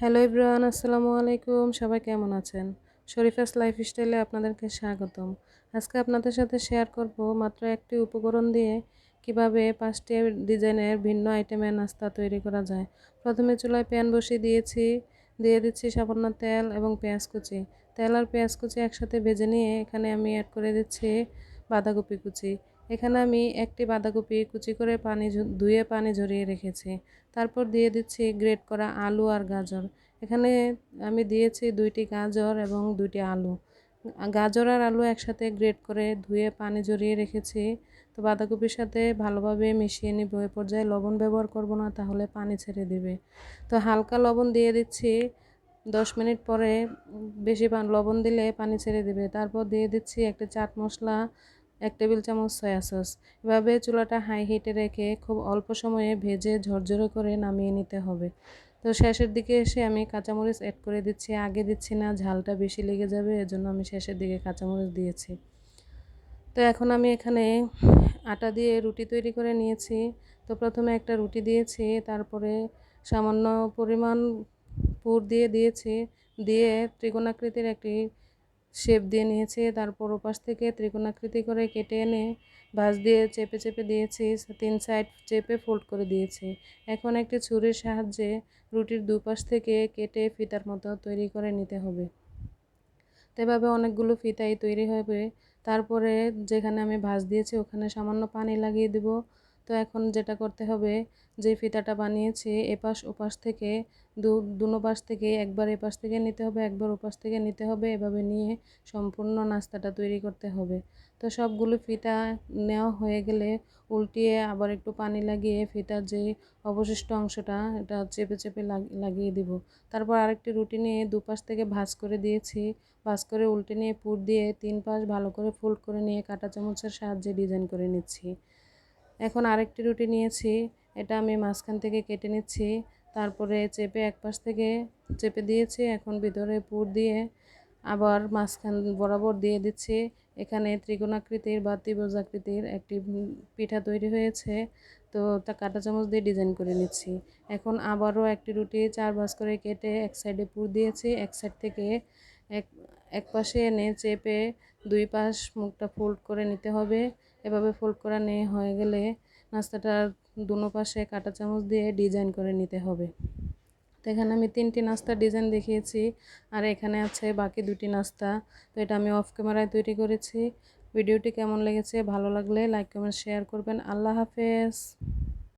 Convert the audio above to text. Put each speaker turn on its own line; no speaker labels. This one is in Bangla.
হ্যালো ইব্রাহান আসসালামু আলাইকুম। সবাই কেমন আছেন? শরীফাস লাইফস্টাইলে আপনাদেরকে স্বাগতম। আজকে আপনাদের সাথে শেয়ার করব মাত্র একটি উপকরণ দিয়ে কীভাবে পাঁচটি ডিজাইনের ভিন্ন আইটেমের নাস্তা তৈরি করা যায়। প্রথমে চুলায় প্যান বসিয়ে দিয়েছি। দিয়ে দিচ্ছি সামান্য তেল এবং পেঁয়াজ কুচি। তেল আর পেঁয়াজ কুচি একসাথে ভেজে নিয়ে এখানে আমি অ্যাড করে দিচ্ছি বাঁধাকপি কুচি। এখানে আমি একটি বাঁধাকপি কুচি করে পানি ধুয়ে পানি ঝরিয়ে রেখেছি। তারপর দিয়ে দিচ্ছি গ্রেট করা আলু আর গাজর। এখানে আমি দিয়েছি দুইটি গাজর এবং দুইটি আলু। গাজর আর আলু একসাথে গ্রেট করে ধুয়ে পানি ঝরিয়ে রেখেছি। তো বাঁধাকপির সাথে ভালোভাবে মিশিয়ে নিব। এ পর্যায়ে লবণ ব্যবহার করব না, তাহলে পানি ছেড়ে দিবে। তো হালকা লবণ দিয়ে দিচ্ছি। দশ মিনিট পরে বেশি লবণ দিলে পানি ছেড়ে দিবে। তারপর দিয়ে দিচ্ছি একটা চাট মশলা এক টেবিল চামচ সয়া সস। এভাবে চুলাটা হাই হিটে রেখে খুব অল্প সময়ে ভেজে ঝরঝরে করে নামিয়ে নিতে হবে। তো শেষের দিকে এসে আমি কাঁচামরিচ অ্যাড করে দিচ্ছি। আগে দিচ্ছি না, ঝালটা বেশি লেগে যাবে, এজন্য আমি শেষের দিকে কাঁচামরিচ দিয়েছি। তো এখন আমি এখানে আটা দিয়ে রুটি তৈরি করে নিয়েছি। তো প্রথমে একটা রুটি দিয়েছি, তারপরে সামান্য পরিমাণ পুর দিয়ে দিয়েছি। দিয়ে ত্রিকোণাকৃতির একটি শেপ দিয়ে নিয়েছি, তারপর ওপাশ থেকে ত্রিকোণাকৃতি করে কেটে এনে ভাঁজ দিয়ে চেপে চেপে দিয়েছি, তিন সাইড চেপে ফোল্ড করে দিয়েছি। এখন একটি ছুরির সাহায্যে রুটির দুপাশ থেকে কেটে ফিতার মতো তৈরি করে নিতে হবে। এভাবে অনেকগুলো ফিতাই তৈরি হবে। তারপরে যেখানে আমি ভাঁজ দিয়েছি, ওখানে সামান্য পানি লাগিয়ে দিব। তো এখন যেটা করতে হবে, যে ফিতাটা বানিয়েছি, এপাশ ওপাশ থেকে দু পাশ থেকে, একবার এপাশ থেকে নিতে হবে, একবার ওপাশ থেকে নিতে হবে, এভাবে নিয়ে সম্পূর্ণ নাস্তাটা তৈরি করতে হবে। তো সবগুলো ফিতা নেওয়া হয়ে গেলে উল্টিয়ে আবার একটু পানি লাগিয়ে ফিতার যে অবশিষ্ট অংশটা, এটা চেপে চেপে লাগ- লাগিয়ে দিব। তারপর আরেকটি রুটি নিয়ে দুপাশ থেকে ভাঁজ করে দিয়েছি। ভাঁজ করে উল্টে নিয়ে পুর দিয়ে তিন পাশ ভালো করে ফোল্ড করে নিয়ে কাঁটা চামচের সাহায্যে ডিজাইন করে নিচ্ছি। এখন আরেকটি রুটি নিয়েছি, এটা আমি মাঝখান থেকে কেটে নিচ্ছি, তারপরে চেপে এক পাশ থেকে চেপে দিয়েছি, এখন ভিতরে পুর দিয়ে আবার মাঝখান বরাবর দিয়ে দিচ্ছি। এখানে ত্রিকোণাকৃতির বা ত্রিভুজাকৃতির একটি পিঠা তৈরি হয়েছে, তো তা কাঁটা চামচ দিয়ে ডিজাইন করে নিচ্ছি। এখন আবারও একটি রুটি চার ভাঁজ করে কেটে এক সাইডে পুর দিয়েছি, এক সাইড থেকে এক এক পাশে এনে চেপে দুই পাশ মুখটা ফোল্ড করে নিতে হবে। এভাবে ফোল্ড করা নিয়ে হয়ে গেলে নাস্তাটার দুনো পাশে কাঁটা চামচ দিয়ে ডিজাইন করে নিতে হবে। তো এখানে আমি তিনটি নাস্তার ডিজাইন দেখিয়েছি, আর এখানে আছে বাকি দুটি নাস্তা। তো এটা আমি অফ ক্যামেরায় তৈরি করেছি। ভিডিওটি কেমন লেগেছে, ভালো লাগলে লাইক কমেন্ট শেয়ার করবেন। আল্লাহ হাফেজ।